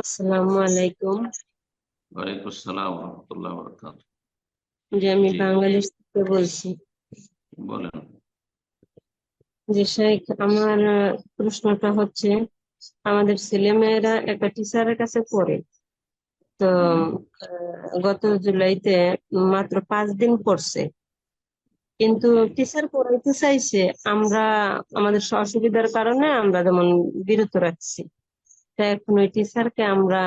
আসসালামু আলাইকুম ওয়ালাইকুম আসসালাম রহমতুল্লাহ বরকাত আমি। বাংলাদেশ থেকে বলছি। বলেন। যে শেখ আমার প্রশ্নটা হচ্ছে আমাদের ছেলেমেয়েরা একটা টিচারের কাছে পড়ে। তো গত জুলাইতে মাত্র পাঁচ দিন পড়ছে। কিন্তু টিচার পড়াইতে চাইছে আমরা আমাদের অসুবিধার কারণে আমরা যেমন বিরত রাখছি। এখন ওই টিচারকে আমরা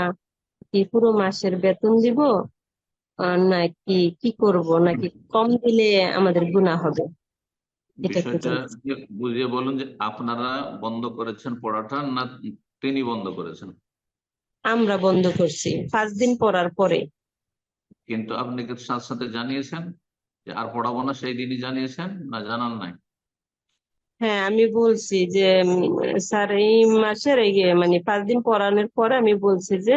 কি পুরো মাসের বেতন দিব? নাকি কি করব? নাকি কম দিলে আমাদের গুনাহ হবে? বিষয়টা বুঝিয়ে বলুন যে আপনারা বন্ধ করেছেন পড়াটা না তিনি বন্ধ করেছেন? আমরা বন্ধ করছি পাঁচ দিন পড়ার পরে। কিন্তু আপনি কি সাথে সাথে জানিয়েছেন যে আর পড়াবো না সেই দিনই জানিয়েছেন? না জানান নাই? হ্যাঁ আমি বলছি যে স্যার এই মাসের এই মানে পাঁচ দিন পড়ানোর পরে আমি বলছি যে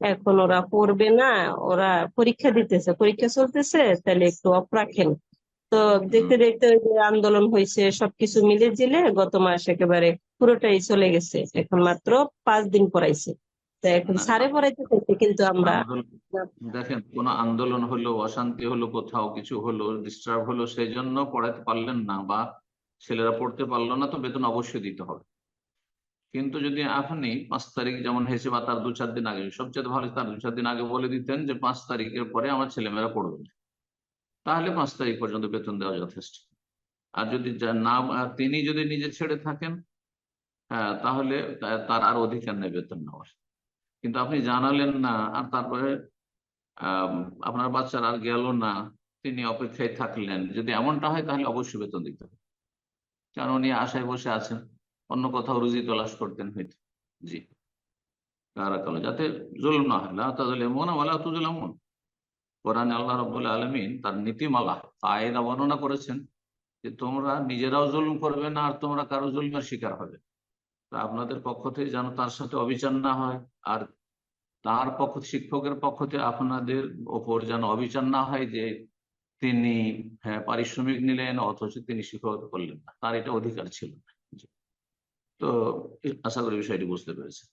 এখন ওরা পড়বে না ওরা পরীক্ষা দিতেছে পরীক্ষা চলতেছে তাহলে একটু অফ রাখেন। তো দেখতে দেখতে ওই যে আন্দোলন হয়েছে সবকিছু মিলে জিলে গত মাস একেবারে পুরোটাই চলে গেছে। এখন মাত্র পাঁচ দিন পড়াইছে। তো এখন না, স্যারে পড়াইতে চাইছে কিন্তু আমরা দেখেন কোন আন্দোলন হলো অশান্তি হলো কোথাও কিছু হলো ডিস্টার্ব হলো সেই জন্য পড়াতে পারলেন না বা ছেলেরা পড়তে পারল না, তো বেতন অবশ্যই দিতে হবে। কিন্তু যদি আপনি পাঁচ তারিখ যেমন হয়েছে বা তার দু চার দিন আগে, সবচেয়ে ভালো তার দু চার দিন আগে বলে দিতেন যে পাঁচ তারিখের পরে আমার ছেলেমেয়েরা পড়বে। না। তাহলে পাঁচ তারিখ পর্যন্ত বেতন দেওয়া যথেষ্ট। আর যদি না তিনি যদি নিজে ছেড়ে থাকেন হ্যাঁ তাহলে তার আর অধিকার নেই বেতন নেওয়ার। কিন্তু আপনি জানালেন না, আর তারপরে আপনার বাচ্চার আর গেল না, তিনি অপেক্ষায় থাকলেন, যদি এমনটা হয় তাহলে অবশ্যই বেতন দিতে হবে। কারণ উনি আশায় বসে আছেন। অন্য কোথাও রুজি তলাশ করতেন হয়তো। জি। কারাকাল যাতে জুলুম না হয়। লা তাজলিমুনা ওয়ালা তুজলামুন কোরআনে আল্লাহ রাব্বুল আলামিন তার নীতিমালা কায়দা বর্ণনা করেছেন যে তোমরা নিজেরাও জুলুম করবে না আর তোমরা কারও জুলমের শিকার হবে। তা আপনাদের পক্ষ থেকে যেন তার সাথে অবিচার না হয় আর তার পক্ষ শিক্ষকের পক্ষ থেকে আপনাদের ওপর যেন অবিচার না হয় যে তিনি হ্যাঁ পারিশ্রমিক নিলেন, অথচ তিনি শিক্ষকতা করলেন না। তার এটা অধিকার ছিল। তো আশা করি বিষয়টি বুঝতে পেরেছেন।